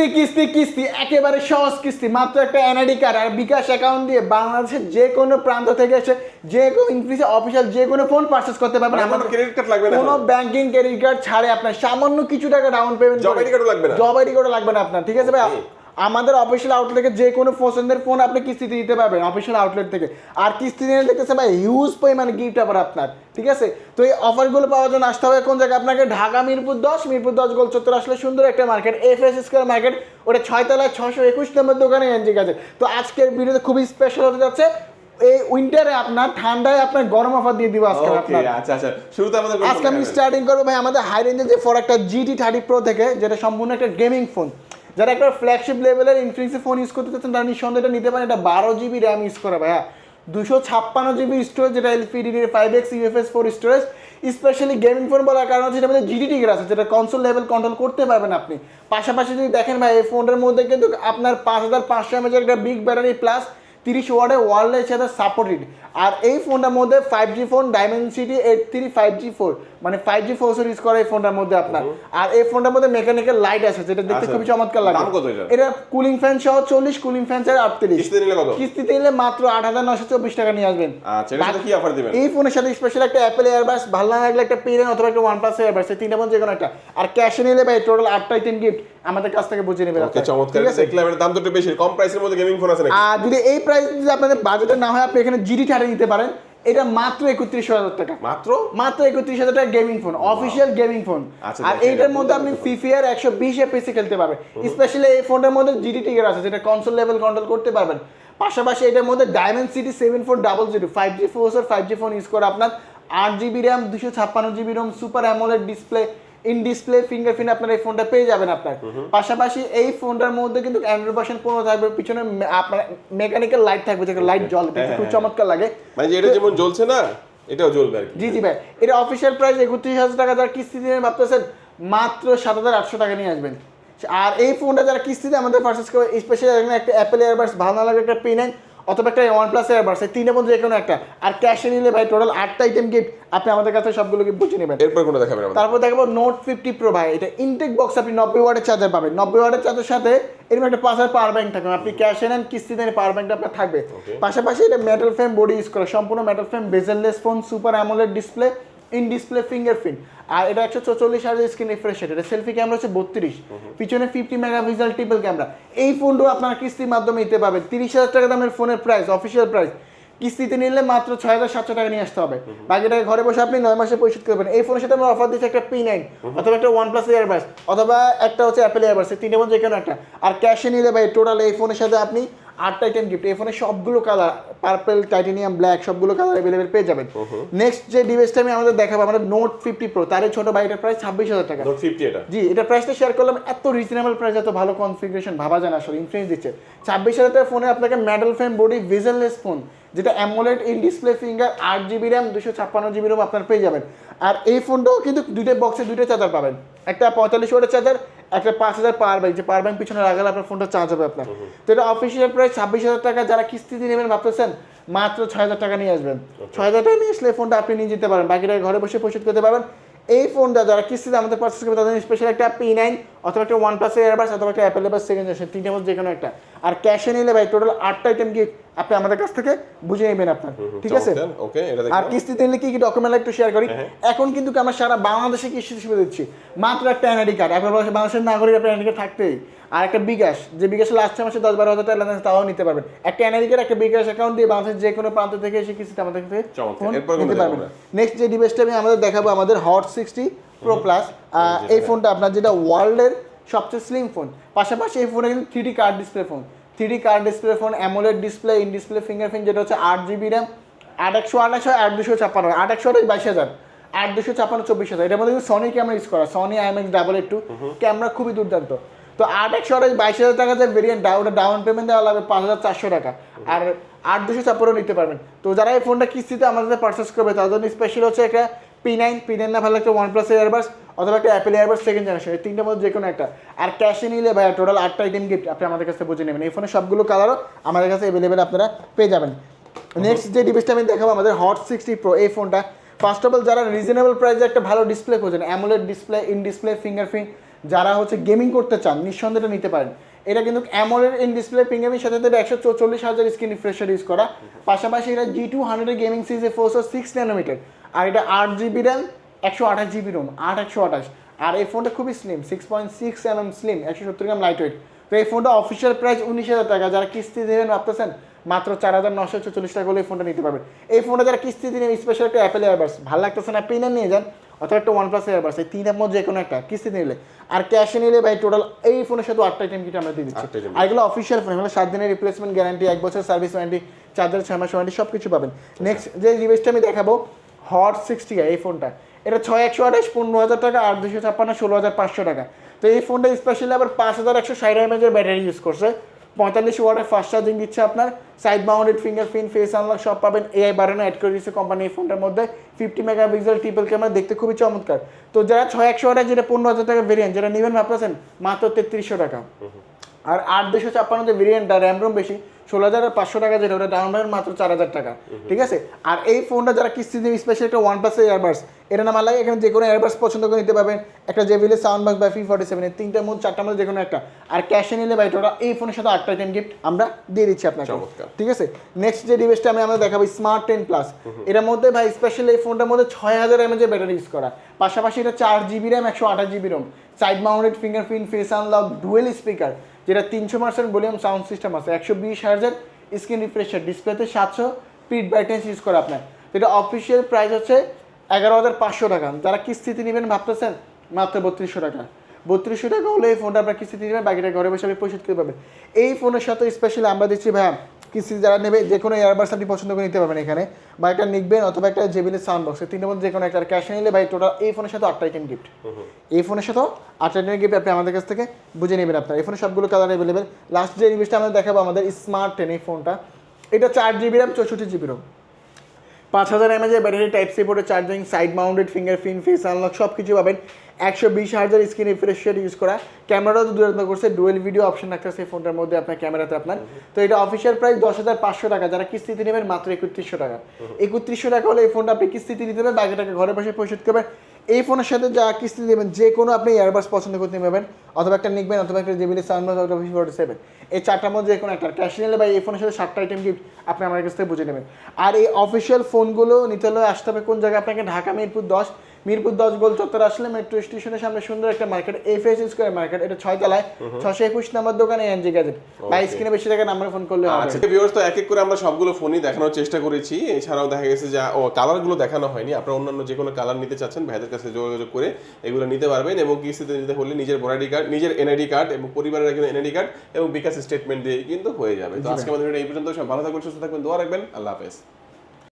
কিস্তি কিস্তি কিস্তি একেবারে সহজ কিস্তি মাত্র একটা এনআইডি কার্ড আর বিকাশ অ্যাকাউন্ট দিয়ে বাংলাদেশের যে কোনো প্রান্ত থেকে এসে যে কোনো ইনক্রিজে অফিসিয়াল যে কোনো ফোন পারচেস করতে পারবেন আমাদের আমার ক্রেডিট কার্ড লাগবে না কোনো ব্যাংকিং ক্রেডিট কার্ড ছাড়ে আপনার সামান্য কিছু টাকা ডাউন পেমেন্ট জব আইডি কার্ডও লাগবে না? জব আইডি কার্ডও লাগবে না আপনার ঠিক আছে ভাই. আমাদের অফিসিয়াল আউটলেট যে কোনো পছন্দের ফোন আপনি কিস্তিতে দিতে পারবেন অফিসিয়াল আউটলেট থেকে। আর কিস্তি নিয়ে দেখতেছে ভাই হিউজ পরিমাণে গিফট আবার আপনার ঠিক আছে? তো এই অফারগুলো পাওয়ার জন্য আসতে হবে কোন জায়গায়? আপনাকে ঢাকা মিরপুর দশ মিরপুর দশ গোল চত্বর আসলে সুন্দর একটা market F S square market ওটা ছয়তলায় ছশো একুশ নম্বর দোকানে এনজি আছে তো আজকের ভিডিওতে খুবই স্পেশাল হতে যাচ্ছে এই উইন্টারে আপনার ঠান্ডায় আপনার গরম অফার দিয়ে দিব আজকে আপনার। আচ্ছা আচ্ছা শুরুতে আমাদের আজকে আমি স্টার্টিং করব ভাই আমাদের হাই রেঞ্জের যে প্রোডাক্টটা জিটি থার্টি প্রো থেকে যেটা সম্পূর্ণ একটা গেমিং ফোন যারা একটা ফ্ল্যাগশিপ লেভেলের ইনফিনিক্সি ফোন ইউজ করতে চাচ্ছেন, তারা নিঃসন্দেহে এটা নিতে পারেন। এটা বারো জিবি র্যাম ইউজ করা ভাইয়া। দুশো ছাপ্পান্ন জিবি স্টোরেজ যেটা LPD five X UFS four storage specially gaming phone বলার কারণ হচ্ছে এটা মধ্যে জিডি আছে, যেটা কনসোল লেভেল কন্ট্রোল করতে পারবেন আপনি। পাশাপাশি যদি দেখেন ভাই, এই ফোনের মধ্যে কিন্তু আপনার পাঁচ হাজার পাঁচশো এমএচের একটা বিগ ব্যাটারি প্লাস তিরিশ ওয়ার্ডের ওয়ারলেস সাথে সাপোর্টেড আর এই ফোনটার মধ্যে five G phone Dimensity eight three five G four মানে ফাইভ জি ফোর ইউজ করে এই ফোনটার মধ্যে আপনার। আর এই ফোনটার মধ্যে মেকানিক্যাল লাইট আছে যেটা দেখতে আচ্ছা। খুবই চমৎকার লাগে? এটা কুলিং ফ্যান সহ চল্লিশ কুলিং ফ্যান সহ আটত্রিশ। কিস্তিতে নিলে মাত্র আট হাজার নশো চব্বিশ টাকা নিয়ে আসবেন। আচ্ছা, এই ফোনের সাথে স্পেশাল একটা অ্যাপেল এয়ারবাস ভালো লাগলে একটা পেরেন অথবা একটা ওয়ান প্লাস এয়ারবাস তিনটা মধ্যে যে কোনো একটা। আর ক্যাশে নিলে ভাই টোটাল আটটা আইটেম গিফট আমাদের কাছ থেকে বুঝে নেবেন ওকে চমৎকার। আছে? দেখলাম এর দাম তো একটু বেশি। কম প্রাইসের মধ্যে গেমিং ফোন আছে নাকি? আর যদি এই প্রাইস যদি আপনাদের বাজেটে না হয় আপনি এখানে জিডি থার্টি নিতে পারেন। এটা মাত্র একত্রিশ হাজার টাকা। মাত্র? মাত্র একত্রিশ হাজার টাকা gaming phone official gaming phone আর এইটার মধ্যে আপনি ফিফিয়ার একশো বিশ এপিসি খেলতে পারবেন। স্পেশালি এই ফোনটার মধ্যে জিডি টিকার আছে যেটা কনসোল লেভেল কন্ট্রোল করতে পারবেন। পাশাপাশি এটার মধ্যে Dimensity seven four double zero five G four five G phone use করে আপনার আট জিবি র্যাম দুশো ছাপ্পান্ন GB ROM super AMOLED display in display fingerprint আপনার এই ফোনটা পেয়ে যাবেন আপনার। পাশাপাশি এই ফোনটার মধ্যে কিন্তু অ্যান্ড্রয়েড ভার্সন পনেরো থাকবে পিছনে আপনার মেকানিক্যাল লাইট থাকবে যেটা লাইট জল দেখতে খুব চমৎকার লাগে। মানে এটা যেমন জ্বলছে না এটাও জ্বলবে আর কি। জি জি ভাই। এটা অফিসিয়াল প্রাইস একত্রিশ হাজার টাকা যারা কিস্তি দিয়ে ভাবতেছেন মাত্র সাত হাজার আটশো টাকা নিয়ে আসবেন। আর এই ফোনটা যারা কিস্তিতে আমাদের পারচেস করবে স্পেশালি একটা অ্যাপেল এয়ারবাস ভালো না লাগে একটা পি নাইন অথবা একটা ওয়ান প্লাস এয়ারবাস এই তিনটা মধ্যে যে কোনো একটা। আর ক্যাশে নিলে ভাই টোটাল আটটা আইটেম গিফট আপনি আমাদের কাছে সবগুলো গিফট বুঝে নেবেন। এরপর কোনটা দেখাবেন তারপর দেখাবো নোট ফিফটি প্রো ভাই এটা ইনটেক বক্স আপনি নব্বই ওয়াটের চার্জার পাবেন। নব্বই ওয়ার্ডের চার্জার সাথে এরকম একটা পাঁচ হাজার পাওয়ার ব্যাংক থাকবে। আপনি ক্যাশে নেন কিস্তিতে পাওয়ার ব্যাংকটা আপনার থাকবে। পাশাপাশি এটা মেটাল ফ্রেম বডি ইউজ করে সম্পূর্ণ metal frame bezelless phone super AMOLED display in display fingerprint আর এটা একশো চৌচল্লিশ হাজার স্ক্রিন রিফ্রেশ এটা সেলফি ক্যামেরা হচ্ছে বত্রিশ। পিছনে ফিফটি মেগাপিক্সেল ট্রিপল ক্যামেরা এই ফোনটাও আপনার কিস্তির মাধ্যমে নিতে পারবেন। তিরিশ হাজার টাকা দামের ফোনের প্রাইস অফিসিয়াল প্রাইস কিস্তিতে নিলে মাত্র ছয় হাজার সাতশো টাকা নিয়ে আসতে হবে। বাকি টাকা ঘরে বসে আপনি নয় মাসে পরিশোধ করবেন। এই ফোনের সাথে আমরা অফার দিচ্ছি একটা পি নাইন অথবা একটা ওয়ান প্লাস এয়ারবাস অথবা একটা হচ্ছে অ্যাপেল এয়ারবাস তিনটে মধ্যে যে কোনো একটা। আর ক্যাশে নিলে ভাই টোটাল এই ফোনের সাথে আপনি আটটা আইটেম গিফট এই ফোনে সবগুলো কালার পার্পল টাইটেনিয়াম ব্ল্যাক সবগুলো কালার অ্যাভেলেবেল পেয়ে যাবেন। নেক্সট যে ডিভাইসটা আমি আমাদের দেখাবো আমাদের নোট ফিফটি প্রো তার ছোট বাইটার প্রাইস ছাব্বিশ হাজার টাকা। নোট ফিফটি এটা? জি এটা প্রাইসটা শেয়ার করলাম এত রিজনেবল প্রাইস এত ভালো কনফিগারেশন ভাবা যায় না আসলে ইনফ্লুয়েন্স দিচ্ছে। ছাব্বিশ হাজার টাকার ফোনে আপনাকে metal frame body bezelless phone যেটা অ্যামোলেড ইন ডিসপ্লে ফিঙ্গার আট জিবি র্যাম দুশো ছাপ্পান্ন জিবি র্যাম আপনার পেয়ে যাবেন। আর এই ফোনটাও কিন্তু দুইটা বক্সে দুইটা চার্জার পাবেন। একটা পঁয়তাল্লিশ ওয়াটের চার্জার একটা পাঁচ হাজার পাওয়ার ব্যাংক যে পাওয়ার ব্যাংক পিছনে লাগালে আপনার ফোনটা চার্জ হবে আপনার। তো এটা অফিসিয়াল প্রায় ছাব্বিশ হাজার টাকা যারা কিস্তিতে নেবেন ভাবতেছেন মাত্র ছয় হাজার টাকা নিয়ে আসবেন। ছয় হাজার টাকা নিয়ে আসলে ফোনটা আপনি নিয়ে যেতে পারেন। বাকিটা ঘরে বসে পরিশোধ করতে পারবেন। এই ফোনটা যারা কিস্তিতে আমাদের পারচেস করবে তাদের স্পেশাল একটা পি নাইন অথবা একটা ওয়ান প্লাস এয়ারবাস অথবা একটা অ্যাপেল এবার সেকেন্ড জেনারেশন তিনটে মধ্যে যে কোনো একটা। আর ক্যাশে নিলে ভাই টোটাল আটটা আইটেম কি আপনি আমাদের কাছ থেকে বুঝে নেবেন আপনার। ঠিক আছে? আর কিস্তিতে নিলে কি কি ডকুমেন্ট একটু শেয়ার করি। হ্যাঁ। এখন কিন্তু আমরা সারা বাংলাদেশে কিস্তি হিসেবে দিচ্ছি। মাত্র একটা এনআইডি কার্ড এখন বাংলাদেশের নাগরিক আপনার এনআইডি কার্ড থাকতেই। আর একটা বিকাশ যে বিকাশে লাস্ট মাসে দশ বারো হাজার টাকা লেনদেন তাও নিতে পারবেন। একটা এনআইডি একটা বিকাশ অ্যাকাউন্ট দিয়ে বাংলাদেশের যে কোনো প্রান্ত থেকে এসে কিস্তিতে আমাদের থেকে কোনটা নিতে পারবেন। নেক্সট যে ডিভাইসটা আমি আমাদের দেখাবো আমাদের হট সিক্সটি প্রো প্লাস এই ফোনটা আপনার যেটা ওয়ার্ল্ডের সবচেয়ে স্লিম ফোন পাশাপাশি এই ফোনে কিন্তু three card display phone three card display phone AMOLED display in display fingerprint যেটা হচ্ছে আট জিবি র্যাম আট একশো আঠাশ আট দুশো ছাপ্পান্ন আট একশো আঠাশ বাইশ হাজার। আট দুশো ছাপ্পান্ন চব্বিশ হাজার। এটার মধ্যে কিন্তু সনি ক্যামেরা ইউজ করা Sony IMX double eight two camera খুবই দুর্দান্ত। তো আট একশো আঠাশ বাইশ হাজার টাকা যে ভেরিয়েন্ট ওটা ডাউন পেমেন্ট দেওয়া লাগবে পাঁচ হাজার চারশো টাকা। আর আট দুশো ছাপ্পান্ন নিতে পারবেন। তো যারা এই ফোনটা কিস্তিতে আমাদের পারচেস করবে, তাদের জন্য স্পেশাল হচ্ছে একটা পি নাইন পি নাইন না ভালো একটা ওয়ান প্লাস এয়ারবাস অথবা একটা অ্যাপেল এয়ারবাস সেকেন্ড জেনারেশন এই তিনটার মধ্যে যে কোনো একটা। আর ক্যাশে নিলে ভাই টোটাল আটটা আইটেম গিফট আপনি আমাদের কাছে বুঝে নেবেন। এই ফোনের সবগুলো কালারও আমাদের কাছে অ্যাভেলেবেল আপনারা পেয়ে যাবেন। নেক্সট যে ডিভাইসটা আমি দেখাবো আমাদের হট সিক্সটি প্রো এই ফোনটা ফার্স্ট অফ অল যারা রিজনেবল প্রাইসে একটা ভালো ডিসপ্লে খোঁজেন AMOLED display in display fingerprint যারা হচ্ছে গেমিং করতে চান, নিঃসন্দেহে নিতে পারেন। এটা কিন্তু অ্যামোলের ইন ডিসপ্লে ফিঙ্গারপ্রিন্ট সাথে সাথে একশো চল্লিশ হাজার স্ক্রিন রিফ্রেশার ইউজ করা। পাশাপাশি এটা জি টু হান্ড্রেড গেমিং সিরিজে ফোরশো সিক্স ন্যানোমিটার আর এটা আট জিবি র্যাম একশো আঠাশ জিবি রোম আট, একশো আঠাশ। আর এই ফোনটা খুবই slim six point six M M slim একশো সত্তর গ্রাম লাইট ওয়েট তো এই ফোনটা অফিসিয়াল প্রাইস উনিশ হাজার টাকা। যারা কিস্তি দেবেন ভাবতেছেন, মাত্র চার হাজার নশো চল্লিশ টাকা হলে এই ফোনটা নিতে পারবেন। এই ফোনটা যারা কিস্তি দিন স্পেশাল একটা অ্যাপেল এয়ারবাস ভালো লাগতেছে না পেনে নিয়ে যান। অথবা একটা ওয়ান প্লাস এয়ারবাস এই তিনের মধ্যে যে কোনো একটা কিস্তি নিলে। আর ক্যাশে নিলে ভাই টোটাল এই ফোনের সাথে আটটা আইটেম কিট আমরা দিয়ে দিচ্ছি। আর এগুলো অফিসিয়াল ফোন এগুলো সাত দিনের রিপ্লেসমেন্ট গ্যারান্টি এক বছর সার্ভিস ওয়ারেন্টি চার্জার ছয় মাস ওয়ারেন্টি সব কিছু পাবেন নেক্সট যে রিভেসটা আমি দেখাবো হট সিক্সটি এই ফোনটা এটা ছয় একশো আঠাশ পনেরো হাজার টাকা আর দুশো ছাপ্পান্ন ষোলো হাজার পাঁচশো টাকা। তো এই ফোনটা স্পেশালি আবার পাঁচ হাজার একশো ষাট এমএজের ব্যাটারি ইউজ করছে। পঁয়তাল্লিশ ওয়ার্ডের ফার্স্ট চার্জিং দিচ্ছে আপনার। Side mounted fingerprint face unlock সব পাবেন। এআই বারানো অ্যাড করে দিচ্ছে কোম্পানি এই ফোনটার মধ্যে। ফিফটি মেগাপিক্সেল ট্রিপল ক্যামেরা দেখতে খুবই চমৎকার। তো যারা ছয় একশো ওয়ার্ডের যেটা পনেরো হাজার টাকা ভেরিয়েন্ট যেটা নেবেন ভাবতেছেন, মাত্র তেত্রিশশো টাকা। আর আট দুশো ছাপ্পান্ন যে ভেরিয়েন্টটা র্যাম রোম বেশি ষোলো হাজার আর পাঁচশো টাকা যেটা ওটা ডাউন পেমেন্ট মাত্র চার হাজার টাকা। ঠিক আছে? আর এই ফোনটা যারা কিস্তি দেবে স্পেশাল একটা ওয়ান প্লাসের এয়ারবাস এটা না লাগে এখানে যে কোনো এয়ারবাস পছন্দ করে নিতে পারবেন। একটা জেবিলের সাউন্ড বক্স বা ফি ফর্টি সেভেনের তিনটার মধ্যে চারটার মধ্যে যে কোনো একটা। আর ক্যাশে নিলে ভাই ওটা এই ফোনের সাথে আটটা টেন গিফট আমরা দিয়ে দিচ্ছি আপনাকে। ঠিক আছে? নেক্সট যে ডিভাইসটা আমি আমরা দেখাবো স্মার্ট টেন প্লাস এটার মধ্যে ভাই স্পেশাল এই ফোনটার মধ্যে ছয় হাজার এমএজ ব্যাটারি ইউজ করা। পাশাপাশি এটা চার জিবি র্যাম একশো আঠাশ GB ROM side mounted fingerprint face unlock dual speaker যেটা তিনশো পার্সেন্ট ভলিউম সাউন্ড সিস্টেম আছে, একশো বিশ হাজার স্ক্রিন রিফ্রেশার, ডিসপ্লেতে সাতশো পিট ব্রাইটনেস ইউজ করে আপনার। যেটা অফিসিয়াল প্রাইস হচ্ছে এগারো হাজার পাঁচশো টাকা। যারা কিস্তিতে নেবেন ভাবতেছেন, মাত্র বত্রিশশো টাকা। বত্রিশশো টাকা হলে এই ফোনটা আপনার কিস্তিতে নেবেন, বাকিটা ঘরে বসে আপনি পরিশোধ করতে পারবেন এই ফোনের সাথে স্পেশালি আমরা দিচ্ছি ভাইয়া কিস্তি যারা নেবে যে কোনো এয়ারবাস আপনি পছন্দ করে নিতে পারবেন এখানে। বা একটা নিকবেন অথবা একটা জেবিলের সাউন্ড বক্স তিনটের মধ্যে যে কোনো একটা ক্যাশ নিলে ভাই টোটাল এই ফোনের সাথে আটটা আইটেম গিফট এই ফোনের সাথেও আটটা আইটেম গিফট আপনি আমাদের কাছ থেকে বুঝে নেবেন আপনার। এই ফোনের সবগুলো কালার অ্যাভেলেবেল লাস্ট যে রিভিউসটা আমরা দেখাবো আমাদের স্মার্ট টেন এই ফোনটা এটা চার জিবি র্যাম চৌষট্টি জিবি রোম পাঁচ হাজার এমএজের battery type C পোর্টে charging side mounted fingerprint face unlock সব কিছু পাবেন। একশো বিশ হাজার স্ক্রিন রিফ্রেশার ইউজ করা। ক্যামেরাও তো দুরন্ত করছে ডুয়েল ভিডিও অপশন রাখতেছে ফোনটার মধ্যে আপনার ক্যামেরাতে আপনার। তো এটা অফিসিয়াল প্রাইস দশ হাজার পাঁচশো টাকা যারা কিস্তিতে নেবেন মাত্র একত্রিশশো টাকা। একত্রিশশো টাকা হলে এই ফোনটা আপনি কিস্তিতে নিতে পারেন বাকি টাকা ঘরে বসে পরিশোধ করবেন। এই ফোনের সাথে যা কিস্তি দেবেন, যে কোনো আপনি এয়ারবাস পছন্দ করতে পারবেন, অথবা একটা নিকবেন অথবা একটা জেবিলি সাউন্ড অথবা ফোর্টি সেভেন এই চারটার মধ্যে যে কোনো একটা। ক্যাশ নিলে বা এই ফোনের সাথে সাতটা আইটেম গিফট আপনি আমার কাছ থেকে বুঝে নেবেন। আর এই অফিসিয়াল ফোনগুলো নিতে হলে আসতে হবে কোন জায়গায়? আপনাকে ঢাকা, মিরপুর দশ। মিরপুর দশ গোল চত্বর আসলে মেট্রো স্টেশনের সামনে সুন্দর একটা মার্কেট এফএস স্কোয়ার মার্কেট এটা ছয় তলায় ছশো একুশ নাম্বার দোকানে এনজি গ্যাজেট বা স্ক্রিনে বেশি টাকা নাম্বারে ফোন করলে আচ্ছা ভিউয়ার্স তো এক এক করে আমরা সবগুলো ফোনই দেখানোর চেষ্টা করেছি। এছাড়াও দেখা গেছে যে ও কালারগুলো দেখানো হয়নি। আপনারা অন্যান্য যে কোনো কালার নিতে চাচ্ছেন ভাইদের কাছে যোগাযোগ করে এগুলো নিতে পারবেন এবং কিস্তিতে নিতে হলে নিজের ভোটার কার্ড নিজের এনআইডি কার্ড এবং পরিবারের একজন এনআইডি কার্ড এবং বিকাশ স্টেটমেন্ট দিয়ে কিন্তু হয়ে যাবে। তো আজকে আমাদের এই পর্যন্ত। সব ভালো থাকবেন সুস্থ থাকবেন। দোয়া রাখবেন। আল্লাহ হাফেজ।